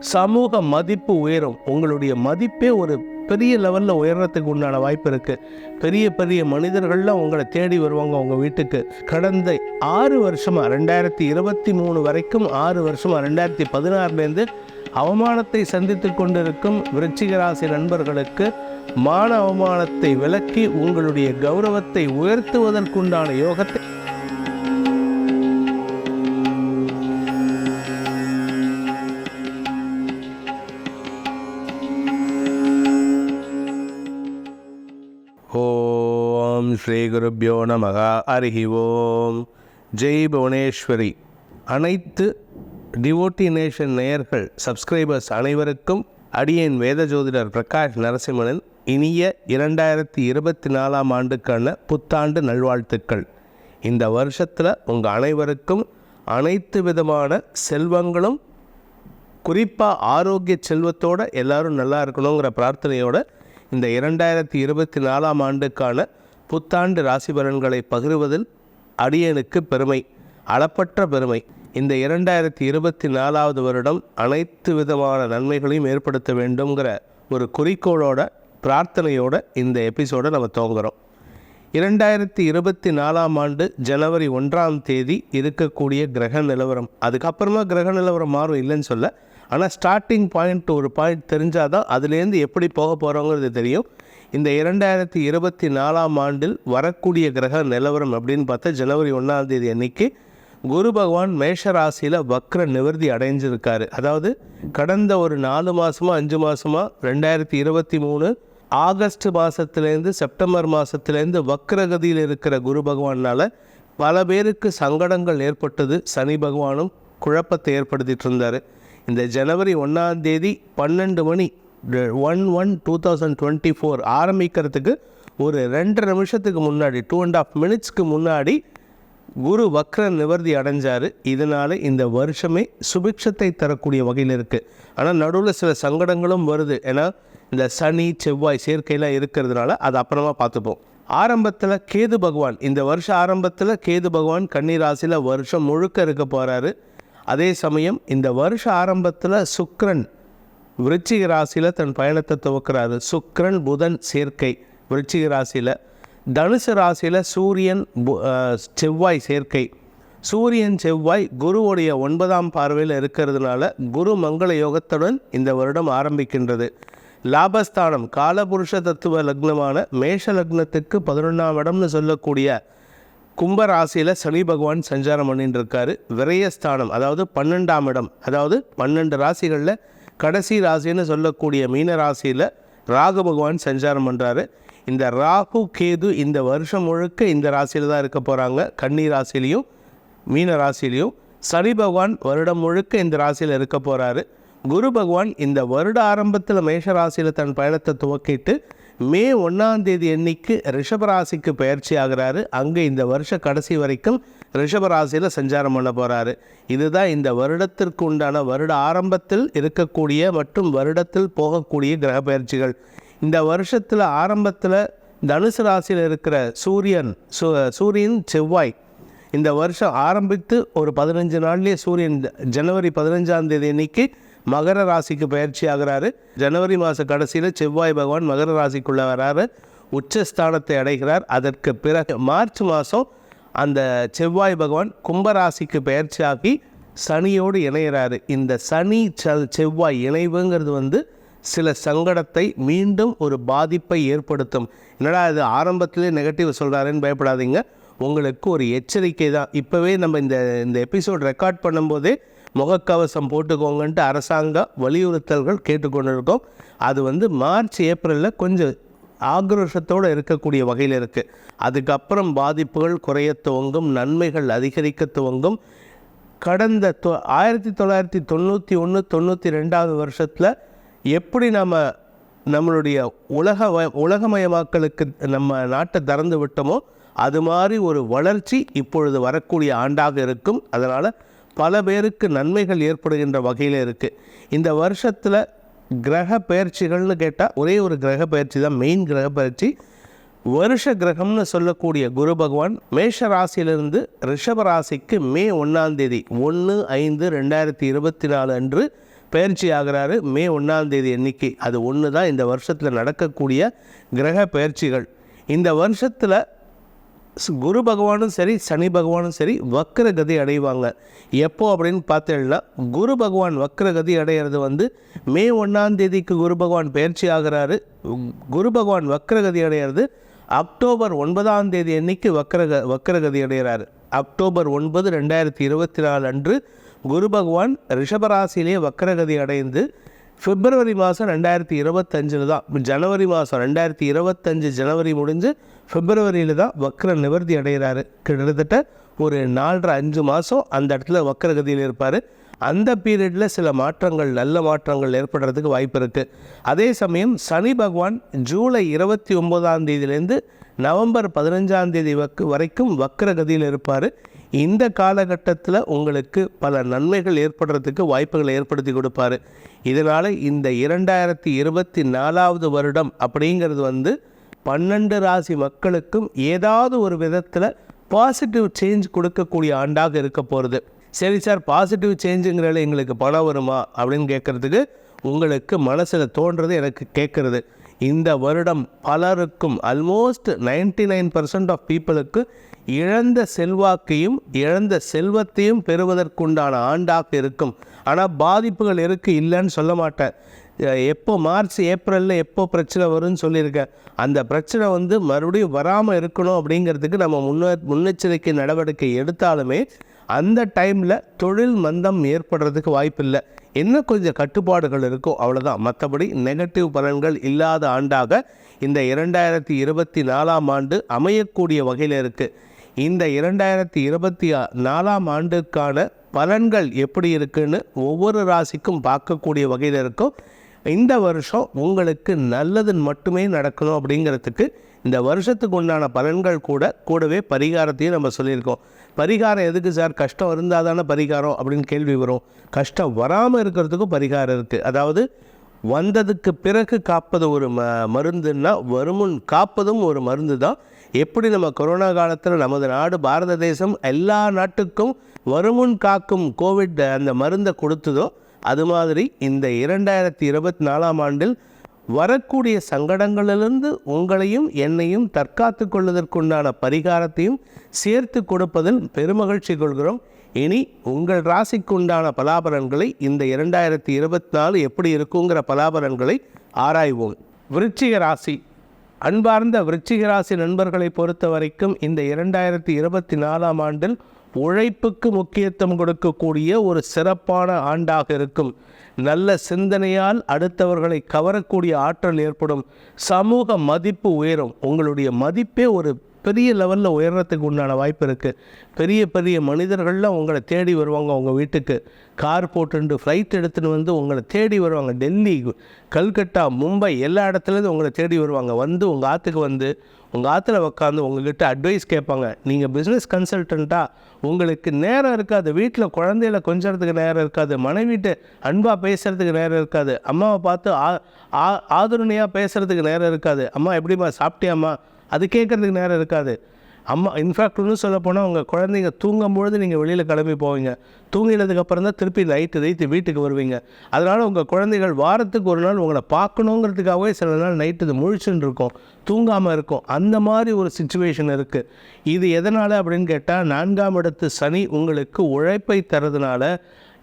சமூக மதிப்பு உயரும். உங்களுடைய மதிப்பே ஒரு பெரிய லெவலில் உயர்றதுக்கு உண்டான வாய்ப்பு இருக்குது பெரிய பெரிய மனிதர்கள்லாம் உங்களை தேடி வருவாங்க உங்கள் வீட்டுக்கு. கடந்த ஆறு வருஷமாக ரெண்டாயிரத்தி இருபத்தி மூணு வரைக்கும் ஆறு வருஷமாக ரெண்டாயிரத்தி பதினாறுலேருந்து அவமானத்தை சந்தித்து கொண்டிருக்கும் விருச்சிகராசி நண்பர்களுக்கு மான அவமானத்தை விலக்கி உங்களுடைய கௌரவத்தை உயர்த்துவதற்குண்டான யோகத்தை ஸ்ரீகுருப்போ நமக. அருகி ஓம் ஜெய் புவனேஸ்வரி. அனைத்து டிவோட்டி நேஷன் நேயர்கள் சப்ஸ்கிரைபர்ஸ் அனைவருக்கும் அடியேன் வேத ஜோதிடர் பிரகாஷ் நரசிம்மனின் இனிய இரண்டாயிரத்தி இருபத்தி நாலாம் ஆண்டுக்கான புத்தாண்டு நல்வாழ்த்துக்கள். இந்த வருஷத்தில் உங்கள் அனைவருக்கும் அனைத்து விதமான செல்வங்களும் குறிப்பாக ஆரோக்கிய செல்வத்தோட எல்லாரும் நல்லா இருக்கணுங்கிற பிரார்த்தனையோடு இந்த இரண்டாயிரத்தி இருபத்தி நாலாம் ஆண்டுக்கான புத்தாண்டு ராசி பலன்களை பகிர்வதில் அடியனுக்கு பெருமை அளப்பற்ற பெருமை. இந்த இரண்டாயிரத்தி இருபத்தி நாலாவது வருடம் அனைத்து விதமான நன்மைகளையும் ஏற்படுத்த வேண்டுங்கிற ஒரு குறிக்கோளோட பிரார்த்தனையோட இந்த எபிசோடை நம்ம துவங்குறோம். இரண்டாயிரத்தி இருபத்தி நாலாம் ஆண்டு ஜனவரி ஒன்றாம் தேதி இருக்கக்கூடிய கிரக நிலவரம். அதுக்கப்புறமா கிரக நிலவரம் மாறும் இல்லைன்னு சொல்ல ஆனால் ஸ்டார்டிங் பாயிண்ட் ஒரு பாயிண்ட் தெரிஞ்சால் தான் அதுலேருந்து எப்படி போக போகிறோங்கிறது தெரியும். இந்த இரண்டாயிரத்தி இருபத்தி நாலாம் ஆண்டில் வரக்கூடிய கிரக நிலவரம் அப்படின்னு பார்த்தா ஜனவரி ஒன்றாம் தேதி அன்னைக்கு குரு பகவான் மேஷ ராசியில் வக்ர நிவர்த்தி அடைஞ்சிருக்காரு. அதாவது கடந்த ஒரு நாலு மாதமாக அஞ்சு மாதமாக ரெண்டாயிரத்தி இருபத்தி மூணு ஆகஸ்ட் மாதத்துலேருந்து செப்டம்பர் மாதத்துலேருந்து வக்ரகதியில் இருக்கிற குரு பகவானால் பல பேருக்கு சங்கடங்கள் ஏற்பட்டது. சனி பகவானும் குழப்பத்தை ஏற்படுத்திட்டு இருந்தார். இந்த ஜனவரி ஒன்றாம் தேதி பன்னெண்டு மணி one one two thousand twenty four ஆரம்பிக்கிறதுக்கு ஒரு ரெண்டரை நிமிஷத்துக்கு முன்னாடி டூ அண்ட் ஆஃப் மினிட்ஸ்க்கு முன்னாடி குரு வக்ர நிவர்த்தி அடைஞ்சார். இதனால் இந்த வருஷமே சுபிக்ஷத்தை தரக்கூடிய வகையில் இருக்குது ஆனால் நடுவில் சில சங்கடங்களும் வருது. ஏன்னா இந்த சனி செவ்வாய் சேர்க்கையெல்லாம் இருக்கிறதுனால அது அப்புறமா பார்த்துப்போம். ஆரம்பத்தில் கேது பகவான் இந்த வருஷம் ஆரம்பத்தில் கேது பகவான் கன்னி ராசியில் வருஷம் முழுக்க இருக்க போகிறாரு அதே சமயம் இந்த வருஷ ஆரம்பத்தில் சுக்கிரன் விருச்சிக ராசியில் தன் பயணத்தை துவக்கிறாரு. சுக்ரன் புதன் சேர்க்கை. விருச்சிக ராசியில் தனுசு ராசியில் சூரியன் பு- செவ்வாய் சேர்க்கை. சூரியன் செவ்வாய் குருவுடைய ஒன்பதாம் பார்வையில் இருக்கிறதுனால குரு மங்கள யோகத்துடன் இந்த வருடம் ஆரம்பிக்கின்றது. லாபஸ்தானம் காலபுருஷ தத்துவ லக்னமான மேஷ லக்னத்துக்கு பதினொன்றாம் இடம்னு சொல்லக்கூடிய கும்ப ராசியில் சனி பகவான் சஞ்சாரம் பண்ணிட்டு இருக்காரு. விரயஸ்தானம் அதாவது பன்னெண்டாம் இடம் அதாவது பன்னெண்டு ராசிகளில் கடைசி ராசின்னு சொல்லக்கூடிய மீன ராசியில் ராகு பகவான் சஞ்சாரம் பண்ணுறாரு இந்த ராகு கேது இந்த வருஷம் முழுக்க இந்த ராசியில் தான் இருக்க போகிறாங்க கன்னி ராசிலையும் மீன ராசிலையும் சனி பகவான் வருடம் முழுக்க இந்த ராசியில் இருக்க போகிறாரு குரு பகவான் இந்த வருட ஆரம்பத்தில் மேஷ ராசியில் தன் பயணத்தை துவக்கிட்டு மே ஒன்றாம் தேதி அன்னைக்கு ரிஷபராசிக்கு பயிற்சி ஆகிறாரு அங்கே இந்த வருஷ கடைசி வரைக்கும் ரிஷபராசியில் சஞ்சாரம் பண்ண போகிறாரு இதுதான் இந்த வருடத்திற்கு உண்டான வருட ஆரம்பத்தில் இருக்கக்கூடிய மற்றும் வருடத்தில் போகக்கூடிய கிரக பயிற்சிகள். இந்த வருஷத்தில் ஆரம்பத்தில் தனுசு ராசியில் இருக்கிற சூரியன் சூ சூரியன் செவ்வாய். இந்த வருஷம் ஆரம்பித்து ஒரு பதினஞ்சு நாள்லேயே சூரியன் ஜனவரி பதினஞ்சாம் தேதி அன்னைக்கு மகர ராசிக்கு பயிற்சி ஆகிறாரு. ஜனவரி மாத கடைசியில் செவ்வாய் பகவான் மகர ராசிக்குள்ளே வராரு. உச்சஸ்தானத்தை அடைகிறார். அதற்கு பிறகு மார்ச் மாதம் அந்த செவ்வாய் பகவான் கும்பராசிக்கு பயிற்சியாகி சனியோடு இணையிறாரு. இந்த சனி ச செவ்வாய் இணைவுங்கிறது வந்து சில சங்கடத்தை மீண்டும் ஒரு பாதிப்பை ஏற்படுத்தும். என்னடா இது ஆரம்பத்திலே நெகட்டிவ் சொல்கிறாருன்னு பயப்படாதீங்க. உங்களுக்கு ஒரு எச்சரிக்கை தான். இப்போவே நம்ம இந்த இந்த எபிசோட் ரெக்கார்ட் பண்ணும்போதே முகக்கவசம் போட்டுக்கோங்கன்ட்டு அரசாங்க வலியுறுத்தல்கள் கேட்டுக்கொண்டிருக்கோம். அது வந்து மார்ச் ஏப்ரலில் கொஞ்சம் ஆக்ரோஷத்தோடு இருக்கக்கூடிய வகையில் இருக்குது அதுக்கப்புறம் பாதிப்புகள் குறைய துவங்கும் நன்மைகள் அதிகரிக்க துவங்கும். கடந்த தொ ஆயிரத்தி தொள்ளாயிரத்தி தொண்ணூற்றி ஒன்று தொண்ணூற்றி ரெண்டாவது வருஷத்தில் எப்படி நம்ம நம்மளுடைய உலக உலகமயமாக்கலுக்கு நம்ம நாட்டை திறந்து விட்டோமோ அது மாதிரி ஒரு வளர்ச்சி இப்பொழுது வரக்கூடிய ஆண்டாக இருக்கும். அதனால் பல பேருக்கு நன்மைகள் ஏற்படுகின்ற வகையில் இருக்குது இந்த வருஷத்தில் கிரக பயிற்சிகள்னு கேட்டால் ஒரே ஒரு கிரக பயிற்சி தான் மெயின் கிரக பயிற்சி. வருஷ கிரகம்னு சொல்லக்கூடிய குரு பகவான் மேஷ ராசியிலிருந்து ரிஷப ராசிக்கு மே ஒன்றாம் தேதி ஒன்று ஐந்து ரெண்டாயிரத்தி இருபத்தி நாலு அன்று பயிற்சி ஆகிறாரு. மே ஒன்றாம் தேதி எண்ணிக்கை அது ஒன்று தான் இந்த வருஷத்தில் நடக்கக்கூடிய கிரக பயிற்சிகள். இந்த வருஷத்தில் குரு பகவானும் சரி சனி பகவானும் சரி வக்கரகதி அடைவாங்க. எப்போ அப்படின்னு பார்த்தேன்னா குரு பகவான் வக்கரகதி அடையிறது வந்து மே ஒன்றாம் தேதிக்கு குரு பகவான் பயிற்சி ஆகிறாரு. குரு பகவான் வக்கரகதி அடையிறது அக்டோபர் ஒன்பதாம் தேதி அன்னைக்கு வக்கரக வக்கரகதி அடைகிறாரு அக்டோபர் ஒன்பது ரெண்டாயிரத்தி இருபத்தி நாலு அன்று குரு பகவான் ரிஷபராசியிலே வக்கரகதி அடைந்து பிப்ரவரி மாதம் ரெண்டாயிரத்தி இருபத்தஞ்சில் தான். ஜனவரி மாதம் ரெண்டாயிரத்தி இருபத்தஞ்சு ஜனவரி முடிஞ்சு பிப்ரவரியில் தான் வக்ர நிவர்த்தி அடைகிறாரு கிட்டத்தட்ட ஒரு நாலரை அஞ்சு மாதம் அந்த இடத்துல வக்ரகதியில் இருப்பார். அந்த பீரியடில் சில மாற்றங்கள் நல்ல மாற்றங்கள் ஏற்படுறதுக்கு வாய்ப்பு இருக்குது அதே சமயம் சனி பகவான் ஜூலை இருபத்தி ஒம்போதாம் தேதியிலேருந்து நவம்பர் பதினஞ்சாம் தேதி வக்கு வரைக்கும் வக்ரகதியில் இருப்பார். இந்த காலகட்டத்தில் உங்களுக்கு பல நன்மைகள் ஏற்படுறதுக்கு வாய்ப்புகளை ஏற்படுத்தி கொடுப்பாரு. இதனால் இந்த இரண்டாயிரத்தி இருபத்தி நாலாவது வருடம் அப்படிங்கிறது வந்து பன்னெண்டு ராசி மக்களுக்கும் ஏதாவது ஒரு விதத்தில் பாசிட்டிவ் சேஞ்ச் கொடுக்கக்கூடிய ஆண்டாக இருக்க போகிறது சரி சார் பாசிட்டிவ் சேஞ்சுங்கிறதுல எங்களுக்கு பணம் வருமா அப்படின்னு கேட்குறதுக்கு உங்களுக்கு மனசில் தோன்றது எனக்கு கேட்குறது. இந்த வருடம் பலருக்கும் ஆல்மோஸ்ட் 99% நைன் பர்சன்ட் ஆஃப் பீப்புளுக்கு இழந்த செல்வாக்கையும் இழந்த செல்வத்தையும் பெறுவதற்குண்டான ஆண்டாக இருக்கும். ஆனால் பாதிப்புகள் இருக்குது இல்லைன்னு சொல்ல மாட்டேன். எப்போ மார்ச் ஏப்ரலில் எப்போ பிரச்சனை வரும்னு சொல்லியிருக்கேன் அந்த பிரச்சனை வந்து மறுபடியும் வராமல் இருக்கணும் அப்படிங்கிறதுக்கு நம்ம முன்ன முன்னெச்சரிக்கை நடவடிக்கை எடுத்தாலுமே அந்த டைமில் தொழில் மந்தம் ஏற்படுறதுக்கு வாய்ப்பில்லை. என்ன கொஞ்சம் கட்டுப்பாடுகள் இருக்கோ அவ்வளோதான் மற்றபடி நெகட்டிவ் பலன்கள் இல்லாத ஆண்டாக இந்த இரண்டாயிரத்தி இருபத்தி நாலாம் ஆண்டு அமையக்கூடிய வகையில் இருக்குது இந்த இரண்டாயிரத்தி இருபத்தி நாலாம் ஆண்டுக்கான பலன்கள் எப்படி இருக்குன்னு ஒவ்வொரு ராசிக்கும் பார்க்கக்கூடிய வகையில் இருக்கும். இந்த வருஷம் உங்களுக்கு நல்லது மட்டுமே நடக்கணும் அப்படிங்கிறதுக்கு இந்த வருஷத்துக்கு உண்டான பலன்கள் கூட கூடவே பரிகாரத்தையும் நம்ம சொல்லியிருக்கோம். பரிகாரம் எதுக்கு சார்? கஷ்டம் இருந்தால் தானே பரிகாரம் அப்படின்னு கேள்வி வரும். கஷ்டம் வராமல் இருக்கிறதுக்கும் பரிகாரம் இருக்குது அதாவது வந்ததுக்கு பிறகு காப்பது ஒரு ம மருந்துன்னா வருமுன் காப்பதும் ஒரு மருந்து தான் எப்படி நம்ம கொரோனா காலத்தில் நமது நாடு பாரத தேசம் எல்லா நாட்டுக்கும் வருமுன் காக்கும் கோவிட் அந்த மருந்தை கொடுத்ததோ அது மாதிரி இந்த இரண்டாயிரத்தி இருபத்தி நாலாம் ஆண்டில் வரக்கூடிய சங்கடங்களிலிருந்து உங்களையும் என்னையும் தற்காத்து கொள்வதற்குண்டான பரிகாரத்தையும் சேர்த்து கொடுப்பதில் பெருமகிழ்ச்சி கொள்கிறோம். இனி உங்கள் ராசிக்குண்டான பலாபரன்களை பலாபலன்களை இந்த இரண்டாயிரத்தி இருபத்தி நாலு எப்படி இருக்குங்கிற பலாபலன்களை ஆராய்வோம். விருச்சிக ராசி. அன்பார்ந்த விருச்சிகராசி நண்பர்களை பொறுத்த வரைக்கும் இந்த இரண்டாயிரத்தி இருபத்தி நாலாம் ஆண்டில் உழைப்புக்கு முக்கியத்துவம் கொடுக்கக்கூடிய ஒரு சிறப்பான ஆண்டாக இருக்கும். நல்ல சிந்தனையால் அடுத்தவர்களை கவரக்கூடிய ஆற்றல் ஏற்படும். சமூக மதிப்பு உயரும். உங்களுடைய மதிப்பே ஒரு பெரிய லெவலில் உயர்றதுக்கு உண்டான வாய்ப்பு இருக்குது பெரிய பெரிய மனிதர்கள்லாம் உங்களை தேடி வருவாங்க உங்கள் வீட்டுக்கு. கார் போட்டுண்டு ஃப்ளைட் எடுத்துகிட்டு வந்து உங்களை தேடி வருவாங்க. டெல்லி கல்கட்டா மும்பை எல்லா இடத்துலேருந்து உங்களை தேடி வருவாங்க. வந்து உங்கள் ஆற்றுக்கு வந்து உங்கள் ஆற்றுல உட்காந்து உங்கள்கிட்ட அட்வைஸ் கேட்பாங்க. நீங்கள் பிஸ்னஸ் கன்சல்டண்ட்டாக உங்களுக்கு நேரம் இருக்காது. வீட்டில் குழந்தையில கொஞ்சத்துக்கு நேரம் இருக்காது. மனைவிட்டு அன்பாக பேசுகிறதுக்கு நேரம் இருக்காது. அம்மாவை பார்த்து ஆ ஆ ஆதரணையாக பேசுகிறதுக்கு நேரம் இருக்காது. அம்மா எப்படிம்மா சாப்பிட்டியாம்மா? அது கேட்குறதுக்கு நேரம் இருக்காது. அம்மா இன்ஃபேக்ட் இன்னும் சொல்ல போனால் உங்கள் குழந்தைங்க தூங்கும்பொழுது நீங்கள் வெளியில் கிளம்பி போவீங்க. தூங்கினதுக்கப்புறம் தான் திருப்பி நைட்டு தைத்து வீட்டுக்கு வருவீங்க. அதனால் உங்கள் குழந்தைகள் வாரத்துக்கு ஒரு நாள் உங்களை பார்க்கணுங்கிறதுக்காகவே சில நாள் நைட்டு இது முழிச்சுன்னு இருக்கும் தூங்காமல் இருக்கும். அந்த மாதிரி ஒரு சுச்சுவேஷன் இருக்குது இது எதனால் அப்படின்னு கேட்டால் நான்காம் இடத்து சனி உங்களுக்கு உழைப்பை தரதுனால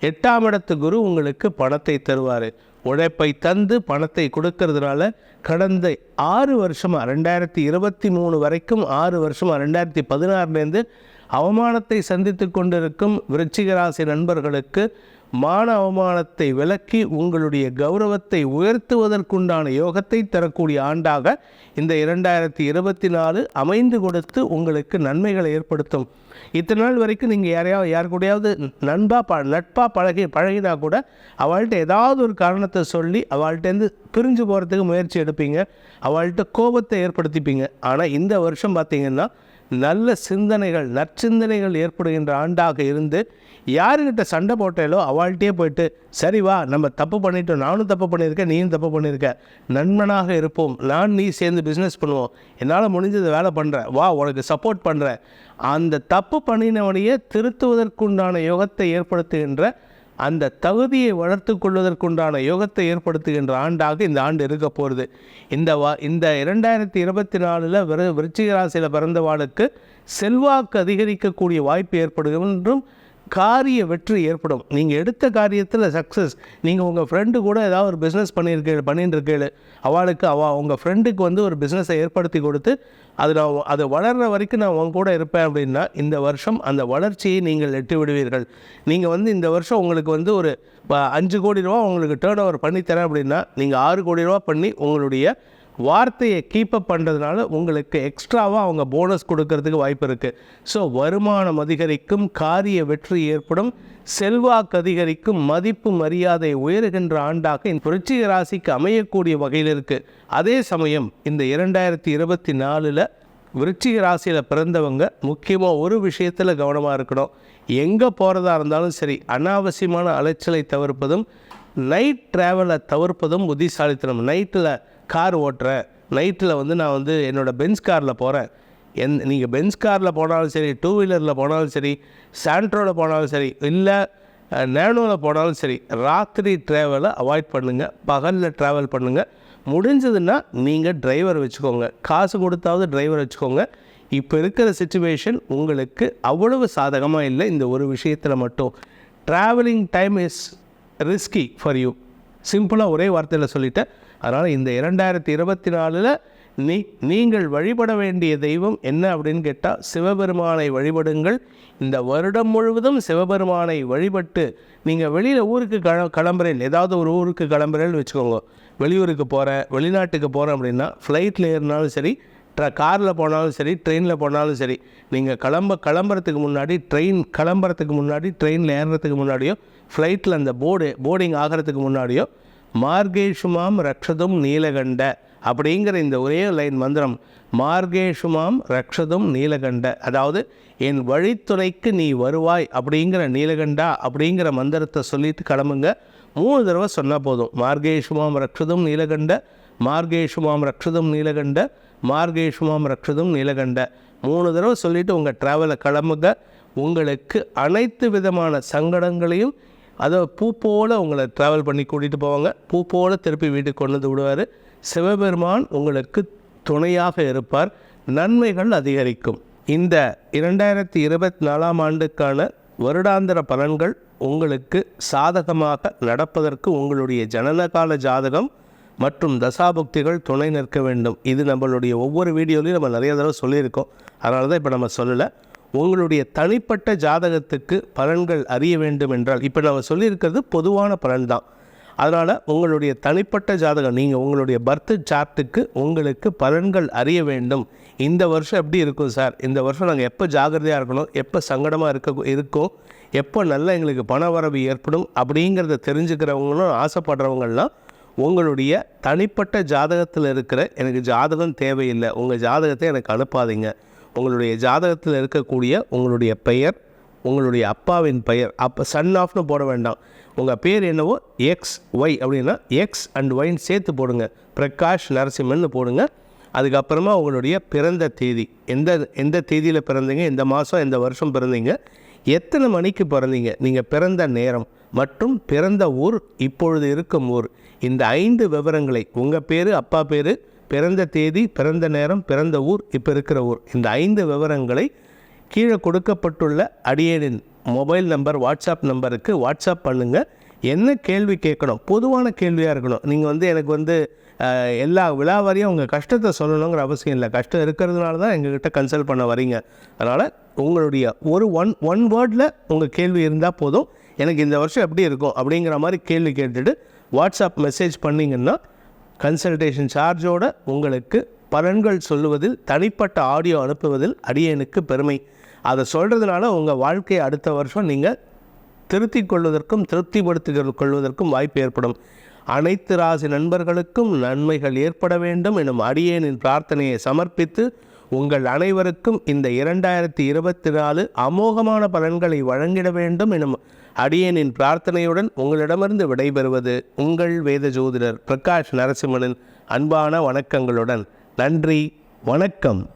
எட்டாம் இடத்து குரு உங்களுக்கு பணத்தை தருவார். உழைப்பை தந்து பணத்தை கொடுக்கறதுனால கடந்த ஆறு வருஷமாக ரெண்டாயிரத்தி இருபத்தி மூணு வரைக்கும் ஆறு வருஷமாக ரெண்டாயிரத்தி பதினாறுலேருந்து அவமானத்தை சந்தித்து கொண்டிருக்கும் விருச்சிகராசி நண்பர்களுக்கு மான அவமானத்தை விலக்கி உங்களுடைய கௌரவத்தை உயர்த்துவதற்குண்டான யோகத்தை தரக்கூடிய ஆண்டாக இந்த இரண்டாயிரத்தி இருபத்தி நாலு அமைந்து கொடுத்து உங்களுக்கு நன்மைகளை ஏற்படுத்தும். இத்தனை நாள் வரைக்கும் நீங்கள் யாரையாவது யார் கூடயாவது நண்பா ப நட்பாக பழகி பழகினா கூட அவள்கிட்ட ஏதாவது ஒரு காரணத்தை சொல்லி அவள்கிட்டேருந்து பிரிஞ்சு போகிறதுக்கு முயற்சி எடுப்பீங்க. அவள்கிட்ட கோபத்தை ஏற்படுத்திப்பீங்க. ஆனால் இந்த வருஷம் பார்த்தீங்கன்னா நல்ல சிந்தனைகள் நற்சிந்தனைகள் ஏற்படுகின்ற ஆண்டாக இருந்து யாருக்கிட்ட சண்டை போட்டாலோ அவள்கிட்டே போயிட்டு சரி வா நம்ம தப்பு பண்ணிட்டோம் நானும் தப்பு பண்ணியிருக்கேன் நீயும் தப்பு பண்ணியிருக்க. நண்பனாக இருப்போம் நான் நீ சேர்ந்து பிஸ்னஸ் பண்ணுவோம். என்னால் முடிஞ்சது வேலை பண்ணுறேன் வா உனக்கு சப்போர்ட் பண்ணுறேன் அந்த தப்பு பண்ணினவனையே திருத்துவதற்குண்டான யோகத்தை ஏற்படுத்துகின்ற அந்த தகுதியை வளர்த்து கொள்வதற்குண்டான யோகத்தை ஏற்படுத்துகின்ற ஆண்டாக இந்த ஆண்டு இருக்க போகிறது இந்த வா இந்த இரண்டாயிரத்தி இருபத்தி நாலில் விரு விருச்சிக ராசியில் பிறந்தவாளுக்கு செல்வாக்கு அதிகரிக்கக்கூடிய வாய்ப்பு ஏற்படுகிறது என்றும் காரிய வெற்றி ஏற்படும். நீங்கள் எடுத்த காரியத்தில் சக்ஸஸ் நீங்கள் உங்கள் ஃப்ரெண்டு கூட ஏதாவது ஒரு பிஸ்னஸ் பண்ணியிருக்கீ பண்ணிட்டு இருக்கீங்க அவளுக்கு அவ உங்கள் ஃப்ரெண்டுக்கு வந்து ஒரு பிஸ்னஸை ஏற்படுத்தி கொடுத்து அது நான் அது வளர்கிற வரைக்கும் நான் உங்க கூட இருப்பேன் அப்படின்னா இந்த வருஷம் அந்த வளர்ச்சியை நீங்கள் எட்டி விடுவீர்கள். நீங்கள் வந்து இந்த வருஷம் உங்களுக்கு வந்து ஒரு அஞ்சு கோடி ரூபா உங்களுக்கு டேர்ன் ஓவர் பண்ணித்தரேன் அப்படின்னா நீங்கள் ஆறு கோடி ரூபா பண்ணி உங்களுடைய வார்த்தையை கீப்பப் பண்ணுறதுனால உங்களுக்கு எக்ஸ்ட்ராவாக அவங்க போனஸ் கொடுக்கறதுக்கு வாய்ப்பு இருக்குது ஸோ வருமானம் அதிகரிக்கும் காரிய வெற்றி ஏற்படும் செல்வாக்கு அதிகரிக்கும் மதிப்பு மரியாதை உயர்கின்ற ஆண்டாக இந்த விருச்சிக ராசிக்கு அமையக்கூடிய வகையில் இருக்குது அதே சமயம் இந்த இரண்டாயிரத்தி இருபத்தி நாலில் விருச்சிக ராசியில் பிறந்தவங்க முக்கியமாக ஒரு விஷயத்தில் கவனமாக இருக்கணும். எங்கே போகிறதா இருந்தாலும் சரி அனாவசியமான அலைச்சலை தவிர்ப்பதும் நைட் ட்ராவலை தவிர்ப்பதும் புத்திசாலித்தனம். நைட்டில் கார் ஓட்டுறேன் நைட்டில் வந்து நான் வந்து என்னோடய பென்ஸ் காரில் போகிறேன் என் நீங்கள் பென்ஸ் காரில் போனாலும் சரி டூ வீலரில் போனாலும் சரி சாண்ட்ரோவில் போனாலும் சரி இல்லை நேனோவில் போனாலும் சரி ராத்திரி ட்ராவலை அவாய்ட் பண்ணுங்கள் பகலில் ட்ராவல் பண்ணுங்கள் முடிஞ்சதுன்னா நீங்கள் டிரைவர் வச்சுக்கோங்க. காசு கொடுத்தாவது டிரைவர் வச்சுக்கோங்க. இப்போ இருக்கிற சுச்சுவேஷன் உங்களுக்கு அவ்வளவு சாதகமாக இல்லை இந்த ஒரு விஷயத்தில் மட்டும். Travelling time is risky for you சிம்பிளாக ஒரே வார்த்தையில் சொல்லிட்டேன். அதனால் இந்த இரண்டாயிரத்தி இருபத்தி நாலில் நீ நீங்கள் வழிபட வேண்டிய தெய்வம் என்ன அப்படின்னு கேட்டால் சிவபெருமானை வழிபடுங்கள். இந்த வருடம் முழுவதும் சிவபெருமானை வழிபட்டு நீங்கள் வெளியில் ஊருக்கு கிள கிளம்புறேன். ஏதாவது ஒரு ஊருக்கு கிளம்புறேன்னு வச்சுக்கோங்க. வெளியூருக்கு போகிறேன் வெளிநாட்டுக்கு போகிறேன் அப்படின்னா ஃப்ளைட்டில் ஏறினாலும் சரி ட்ர காரில் போனாலும் சரி ட்ரெயினில் போனாலும் சரி நீங்கள் கிளம்ப கிளம்புறதுக்கு முன்னாடி ட்ரெயின் கிளம்புறதுக்கு முன்னாடி ட்ரெயினில் ஏறுறதுக்கு முன்னாடியோ ஃப்ளைட்டில் அந்த போர்டு போர்டிங் ஆகிறதுக்கு முன்னாடியோ மார்கேஷுமாம் ரக்ஷதும் நீலகண்ட அப்படிங்கிற இந்த ஒரே லைன் மந்திரம் மார்கேஷுமாம் ரக்ஷதும் நீலகண்ட அதாவது என் வழித்துறைக்கு நீ வருவாய் அப்படிங்கிற நீலகண்டா அப்படிங்கிற மந்திரத்தை சொல்லிட்டு கிளம்புங்க. மூணு தடவை சொன்னால் போதும் மார்கேஷுமாம் ரக்ஷதும் நீலகண்ட மார்கேஷுமாம் ரக்ஷதும் நீலகண்ட மார்கேஷுமாம் ரக்ஷதும் நீலகண்ட மூணு தடவை சொல்லிவிட்டு உங்கள் ட்ராவலை கிளம்புங்க. உங்களுக்கு அனைத்து விதமான சங்கடங்களையும் அதை பூ போல் உங்களை ட்ராவல் பண்ணி கூட்டிகிட்டு போவாங்க. பூ போல் திருப்பி வீட்டுக்கு கொண்டு வந்து விடுவார். சிவபெருமான் உங்களுக்கு துணையாக இருப்பார். நன்மைகள் அதிகரிக்கும். இந்த இரண்டாயிரத்தி இருபத்தி நாலாம் ஆண்டுக்கான வருடாந்திர பலன்கள் உங்களுக்கு சாதகமாக நடப்பதற்கு உங்களுடைய ஜனனகால ஜாதகம் மற்றும் தசாபுக்திகள் துணை நிற்க வேண்டும். இது நம்மளுடைய ஒவ்வொரு வீடியோலையும் நம்ம நிறைய தடவை சொல்லியிருக்கோம். அதனால தான் இப்போ நம்ம சொல்லலை. உங்களுடைய தனிப்பட்ட ஜாதகத்துக்கு பலன்கள் அறிய வேண்டும் என்றால் இப்போ நம்ம சொல்லியிருக்கிறது பொதுவான பலன் தான் அதனால் உங்களுடைய தனிப்பட்ட ஜாதகம் நீங்கள் உங்களுடைய பர்த் சார்ட்டுக்கு உங்களுக்கு பலன்கள் அறிய வேண்டும். இந்த வருஷம் எப்படி இருக்கும் சார்? இந்த வருஷம் நாங்கள் எப்போ ஜாகிரதையாக இருக்கணும்? எப்போ சங்கடமாக இருக்க இருக்கோம்? எப்போ நல்ல எங்களுக்கு பண வரவு ஏற்படும்? அப்படிங்கிறத தெரிஞ்சுக்கிறவங்களும் ஆசைப்படுறவங்கள்லாம் உங்களுடைய தனிப்பட்ட ஜாதகத்தில் இருக்கிற எனக்கு ஜாதகம் தேவையில்லை. உங்கள் ஜாதகத்தை எனக்கு அனுப்பாதீங்க. உங்களுடைய ஜாதகத்தில் இருக்கக்கூடிய உங்களுடைய பெயர் உங்களுடைய அப்பாவின் பெயர் அப்போ சன் ஆஃப்னு போட வேண்டாம். உங்கள் பேர் என்னவோ எக்ஸ் ஒய் அப்படின்னா எக்ஸ் அண்ட் ஒய்ன்னு சேர்த்து போடுங்க. பிரகாஷ் நரசிம்மன்னு போடுங்க. அதுக்கப்புறமா உங்களுடைய பிறந்த தேதி. எந்த எந்த தேதியில் பிறந்தீங்க? எந்த மாதம் எந்த வருஷம் பிறந்தீங்க? எத்தனை மணிக்கு பிறந்தீங்க? நீங்கள் பிறந்த நேரம் மற்றும் பிறந்த ஊர் இப்பொழுது இருக்கும் ஊர். இந்த ஐந்து விவரங்களை உங்கள் பேர் அப்பா பேர் பிறந்த தேதி பிறந்த நேரம் பிறந்த ஊர் இப்போ இருக்கிற ஊர். இந்த ஐந்து விவரங்களை கீழே கொடுக்கப்பட்டுள்ள அடியனின் மொபைல் நம்பர் வாட்ஸ்அப் நம்பருக்கு வாட்ஸ்அப் பண்ணுங்கள் என்ன கேள்வி கேட்கணும்? பொதுவான கேள்வியாக இருக்கணும். நீங்கள் வந்து எனக்கு வந்து எல்லா விழாவாரியும் உங்கள் கஷ்டத்தை சொல்லணுங்கிற அவசியம் இல்லை. கஷ்டம் இருக்கிறதுனால தான் எங்ககிட்ட கன்சல்ட் பண்ண வரீங்க. அதனால் உங்களுடைய ஒரு ஒன் ஒன் வேர்டில் உங்கள் கேள்வி இருந்தால் போதும். எனக்கு இந்த வருஷம் எப்படி இருக்கும் அப்படிங்கிற மாதிரி கேள்வி கேட்டுட்டு வாட்ஸ்அப் மெசேஜ் பண்ணிங்கன்னா கன்சல்டேஷன் சார்ஜோடு உங்களுக்கு பலன்கள் சொல்லுவதில் தனிப்பட்ட ஆடியோ அனுப்புவதில் அடியேனுக்கு பெருமை. அதை சொல்கிறதுனால உங்கள் வாழ்க்கையை அடுத்த வருஷம் நீங்கள் திருத்திக் கொள்வதற்கும் திருப்திப்படுத்திக் கொள்வதற்கும் வாய்ப்பு ஏற்படும். அனைத்து ராசி நண்பர்களுக்கும் நன்மைகள் ஏற்பட வேண்டும் எனும் அடியேனின் பிரார்த்தனையை சமர்ப்பித்து உங்கள் அனைவருக்கும் இந்த இரண்டாயிரத்தி இருபத்தி நாலு அமோகமான பலன்களை வழங்கிட வேண்டும் எனும் அடியேனின் பிரார்த்தனையுடன் உங்களிடமிருந்து விடைபெறுவது உங்கள் வேத ஜோதிடர் பிரகாஷ் நரசிம்மனின் அன்பான வணக்கங்களுடன். நன்றி வணக்கம்.